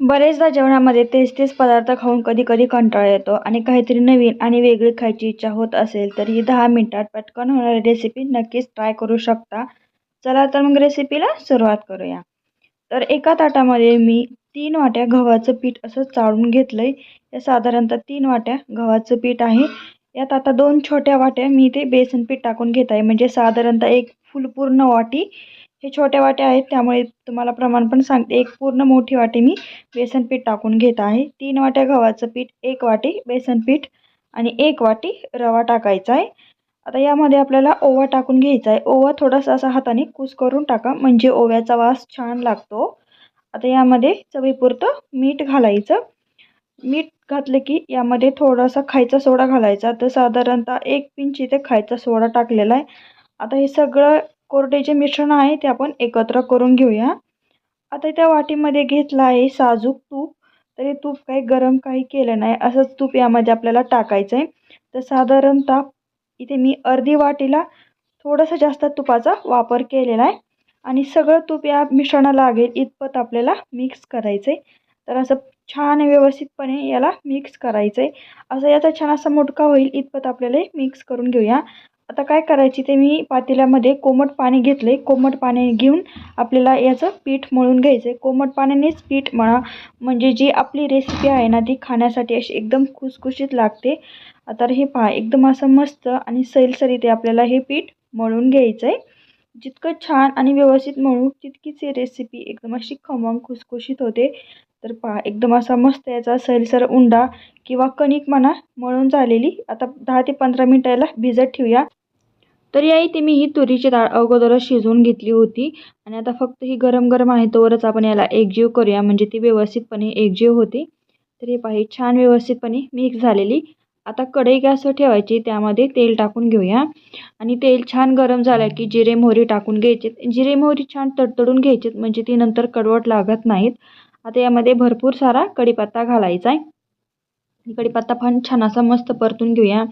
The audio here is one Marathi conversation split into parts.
बरेचदा जेवणामध्ये तेच तेच पदार्थ खाऊन कधी कधी कंटाळा येतो आणि काहीतरी नवीन आणि वेगळी खायची इच्छा होत असेल तर ही दहा मिनिटात पटकन होणारी रेसिपी नक्कीच ट्राय करू शकता. चला तर मग रेसिपीला सुरुवात करूया. तर एका ताटामध्ये मी तीन वाट्या गव्हाचं पीठ असं चाळून घेतलं आहे या साधारणतः तीन वाट्या गव्हाचं पीठ आहे. यात आता दोन छोट्या वाट्या मी ते बेसन पीठ टाकून घेत आहे. म्हणजे साधारणतः एक फुल पूर्ण वाटी हे छोट्या वाट्या आहेत त्यामुळे तुम्हाला प्रमाण पण सांगते. एक पूर्ण मोठी वाटी मी बेसन पीठ टाकून घेत आहे. तीन वाट्या गव्हाचं पीठ एक वाटी बेसन पीठ आणि एक वाटी रवा टाकायचा आहे. आता यामध्ये आपल्याला ओवा टाकून घ्यायचा आहे. ओवा थोडासा असा हाताने कूस करून टाका म्हणजे ओव्याचा वास छान लागतो. आता यामध्ये चवीपुरतं मीठ घालायचं. मीठ घातलं की यामध्ये थोडासा खायचा सोडा घालायचा. तर साधारणतः एक पिंच इथे खायचा सोडा टाकलेला आहे. आता हे सगळं कोरडे जे मिश्रण आहे ते आपण एकत्र करून घेऊया. आता त्या वाटीमध्ये घेतलं आहे साजूक तूप. तर हे तूप काही गरम काही केलं नाही. असंच तूप यामध्ये आपल्याला टाकायचं आहे तर साधारणतः इथे मी अर्धी वाटीला थोडंसं जास्त तुपाचा वापर केलेला आहे. आणि सगळं तूप या मिश्रणाला लागेल इतपत आपल्याला मिक्स करायचं आहे तर असं छान व्यवस्थितपणे याला मिक्स करायचं आहे असं याचा छान असा मोठका होईल इतपत आपल्याला मिक्स करून घेऊया. आता काय करायची ते मी पातेल्यामध्ये कोमट पाणी घेतलं आहे कोमट पाणी घेऊन आपल्याला याचं पीठ मळून घ्यायचं आहे कोमट पाण्यानेच पीठ मळा. म्हणजे जी आपली रेसिपी आहे ना ती खाण्यासाठी अशी एकदम खुसखुशीत लागते. तर हे पहा एकदम असं मस्त आणि सैलसरी आपल्याला हे पीठ मळून घ्यायचं आहे जितकं छान आणि व्यवस्थित म्हणू तितकीच ही रेसिपी एकदम अशी खमंग खुसखुशीत होते. तर पहा एकदम असा मस्त याचा सैलसर उंडा किंवा कणिक म्हणा मळून झालेली. आता दहा ते पंधरा मिनटं याला भिजत ठेवूया. तर या इथे मी ही तुरीची डाळ अगोदरच शिजवून घेतली होती. आणि आता फक्त ही गरम गरम आहे तोवरच आपण याला एकजीव करूया. म्हणजे ती व्यवस्थितपणे एकजीव होते. तर हे पाही छान व्यवस्थितपणे मिक्स झालेली. आता कढई गॅसवर ठेवायची त्यामध्ये तेल टाकून घेऊया. आणि तेल छान गरम झालं की जिरे मोहरी टाकून घ्यायचे. जिरे मोहरी छान तडतडून घ्यायचे म्हणजे ती नंतर कडवट लागत नाहीत. आता यामध्ये भरपूर सारा कढीपत्ता घालायचा आहे. कढीपत्ता पण छान असा मस्त परतून घेऊया.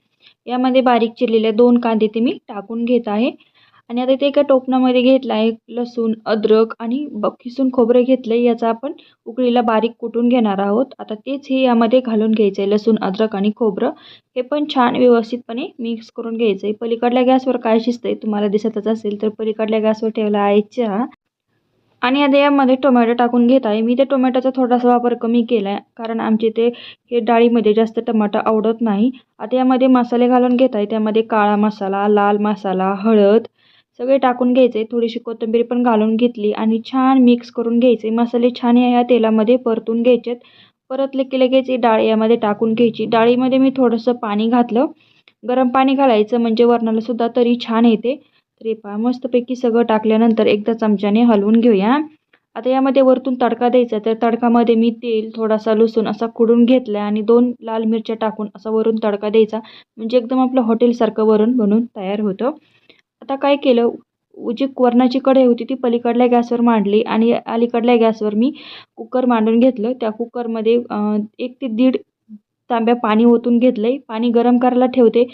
यामध्ये बारीक चिरलेले दोन कांदे ते मी टाकून घेत आहे. आणि आता ते एका टोपणामध्ये घेतलं आहे लसूण अद्रक आणि ब खिसून खोबरं घेतलं आहे याचा आपण उकळीला बारीक कुटून घेणार आहोत. आता तेच हे यामध्ये घालून घ्यायचं आहे लसूण अद्रक आणि खोबरं. हे पण छान व्यवस्थितपणे मिक्स करून घ्यायचं आहे पलीकडल्या गॅसवर काय शिजतं आहे तुम्हाला दिसतच असेल तर पलीकडल्या गॅसवर ठेवला आहे चहा. आणि आता यामध्ये टोमॅटो टाकून घेत आहे मी ते टोमॅटोचा थोडासा वापर कमी केला आहे कारण आमचे ते हे डाळीमध्ये जास्त टमाटा आवडत नाही. आता यामध्ये मसाले घालून घेत आहे त्यामध्ये काळा मसाला लाल मसाला हळद सगळे टाकून घ्यायचे थोडीशी कोथिंबीर पण घालून घेतली आणि छान मिक्स करून घ्यायचे. मसाले छान या तेलामध्ये परतून घ्यायचेत. परतले की लगेच डाळ यामध्ये टाकून घ्यायची. डाळीमध्ये मी थोडंसं पाणी घातलं. गरम पाणी घालायचं म्हणजे वरणालासुद्धा तरी छान येते. तरी पहा मस्तपैकी सगळं टाकल्यानंतर एकदा चमच्याने हलवून घेऊया. आता यामध्ये वरतून तडका द्यायचा तर तडकामध्ये मी तेल थोडासा लसूण असा खुडून घेतला आणि दोन लाल मिरच्या टाकून असा वरून तडका द्यायचा. म्हणजे एकदम आपलं हॉटेलसारखं वरून बनून तयार होतं. आता काय केलं? जी वरणाची कढई होती ती पलीकडल्या गॅसवर मांडली आणि अलीकडल्या गॅसवर मी कुकर मांडून घेतलं. त्या कुकरमध्ये एक ते दीड तांब्या पाणी ओतून घेतलं आहे पाणी गरम करायला ठेवते.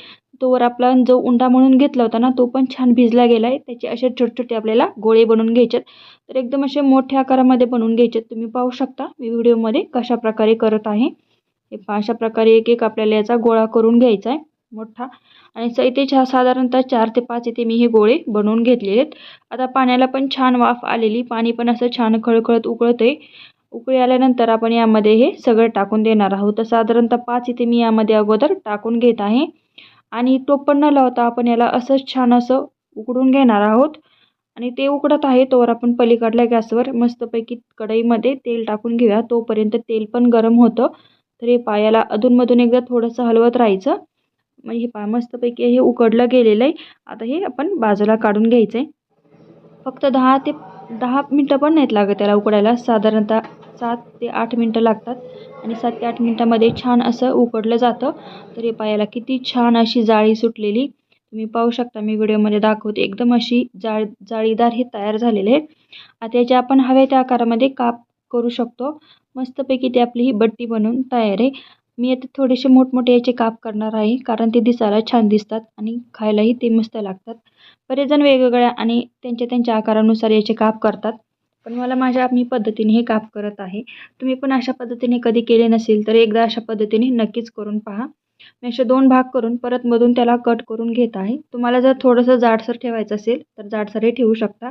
तोवर आपला जो उंडा म्हणून घेतला होता ना तो पण छान भिजला गेला आहे त्याचे असे छोटे आपल्याला गोळे बनवून घ्यायचे तर एकदम असे मोठ्या आकारामध्ये बनवून घ्यायचे तुम्ही पाहू शकता. मी व्हिडिओमध्ये कशा प्रकारे करत आहे. हे अशा प्रकारे एक एक आपल्याला याचा गोळा करून घ्यायचा आहे. मोठा. आणि इथे छा साधारणतः चार ते पाच इथे मी हे गोळे बनवून घेतलेले आहेत. आता पाण्याला पण छान वाफ आलेली पाणी पण असं छान खळखळत उकळत आहे उकळी आल्यानंतर आपण यामध्ये हे सगळं टाकून देणार आहोत. तर साधारणतः पाच इथे मी यामध्ये अगोदर टाकून घेत आहे. आणि टोपण पण न लावता आपण याला असंच छान असं उकडून घेणार आहोत. आणि ते उकडत आहे तोवर आपण पलीकडल्या गॅसवर मस्तपैकी कढईमध्ये तेल टाकून घेऊया. तोपर्यंत तेल पण गरम होतं. तर हे पायाला अधूनमधून एकदा थोडंसं हलवत राहायचं. म्हणजे हे पा मस्तपैकी हे उकडलं गेलेलं आहे. आता हे आपण बाजूला काढून घ्यायचं आहे फक्त दहा ते दहा मिनटं पण नाहीत लागत त्याला उकडायला. साधारणतः सात ते आठ मिनटं लागतात. आणि सात ते आठ मिनटामध्ये छान असं उकडलं जातं. तर हे पायाला किती छान अशी जाळी सुटलेली. तुम्ही पाहू शकता मी व्हिडिओमध्ये दाखवते. एकदम अशी जाळ जाळीदार हे तयार झालेले आहे आता याचे आपण हवे त्या आकारामध्ये काप करू शकतो. मस्तपैकी ते आपली ही बट्टी बनवून तयार आहे. मी आता थोडेसे मोठमोठे याचे काप करणार आहे कारण ते दिसायला छान दिसतात आणि खायलाही ते मस्त लागतात. बरेचजण वेगवेगळ्या आणि त्यांच्या त्यांच्या आकारानुसार याचे काप करतात. पण मला माझ्या मी पद्धतीने हे काप करत आहे. तुम्ही पण अशा पद्धतीने कधी केले नसेल तर एकदा अशा पद्धतीने नक्कीच करून पहा. मी असे दोन भाग करून परत मधून त्याला कट करून घेत आहे. तुम्हाला जर थोडंसं जाडसर ठेवायचं असेल तर जाडसरही ठेवू शकता.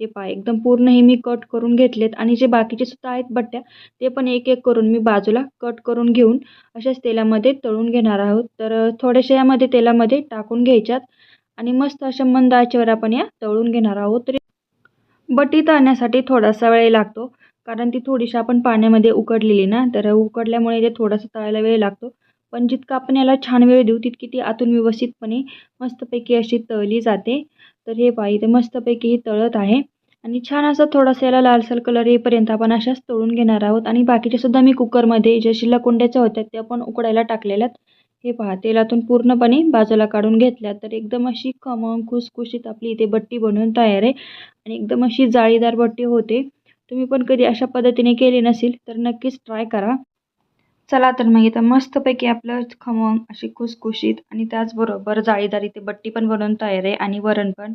हे पाय एकदम पूर्ण हे मी कट करून घेतलेत आणि जे बाकीचे सुद्धा आहेत बट्ट्या ते पण एक एक करून मी बाजूला कट करून घेऊन अशाच तेलामध्ये तळून घेणार आहोत. तर थोड्याशा यामध्ये तेलामध्ये टाकून घ्यायच्यात आणि मस्त अशा मंद आचेवर आपण या तळून घेणार आहोत. तरी बटी तळण्यासाठी थोडासा वेळ लागतो कारण ती थोडीशी आपण पाण्यामध्ये उकडलेली ना तर उकडल्यामुळे ते थोडासा तळायला वेळ लागतो. पण जितका आपण याला छान वेळ देऊ तितकी ती आतून व्यवस्थितपणे मस्तपैकी अशी तळली जाते. तर हे पहा इथे मस्तपैकी ही तळत आहे. आणि छान असं थोडासा याला लालसर कलर येईपर्यंत आपण अशाच तळून घेणार आहोत. आणि बाकीचे सुद्धा मी कुकरमध्ये जे शिल्लक कोंड्याच्या होत्या त्या पण उकडायला टाकलेल्यात. हे पहा तेलातून पूर्णपणे बाजूला काढून घेतल्या तर एकदम अशी खमंग खुसखुशीत आपली इथे बट्टी बनवून तयार आहे. आणि एकदम अशी जाळीदार बट्टी होते. तुम्ही पण कधी अशा पद्धतीने केली नसेल तर नक्कीच ट्राय करा. चला तर मग इथं मस्तपैकी आपलं खमंग अशी खुसखुशीत आणि त्याचबरोबर जाळीदार इथे बट्टी पण बनवून तयार आहे आणि वरण पण.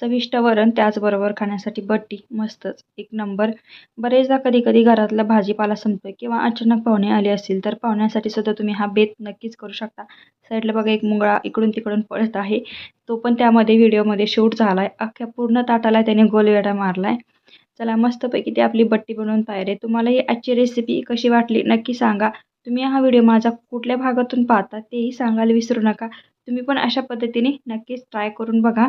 चविष्ट वरण त्याचबरोबर खाण्यासाठी बट्टी मस्तच. एक नंबर. बरेचदा कधी कधी घरातला भाजीपाला संपतो किंवा अचानक पाहुणे आले असतील तर पाहुण्यासाठी सुद्धा तुम्ही हा बेत नक्कीच करू शकता. साईडला बघा एक मुंगळा इकडून तिकडून पळत आहे. तो पण त्यामध्ये व्हिडिओमध्ये शूट झाला आहे अख्ख्या पूर्ण ताटाला त्याने गोलवेडा मारला आहे चला मस्तपैकी ती आपली बट्टी बनवून तयार आहे. तुम्हाला ही आजची रेसिपी कशी वाटली नक्की सांगा. तुम्ही हा व्हिडिओ माझा कुठल्या भागातून पाहता तेही सांगायला विसरू नका. तुम्ही पण अशा पद्धतीने नक्कीच ट्राय करून बघा.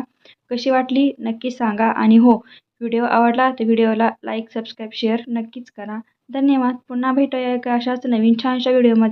कशी वाटली नक्की सांगा आणि हो व्हिडिओ आवडला तर व्हिडिओला लाईक सबस्क्राईब शेअर नक्कीच करा. धन्यवाद. पुन्हा भेटूया एका अशाच नवीन छानशा व्हिडिओमध्ये.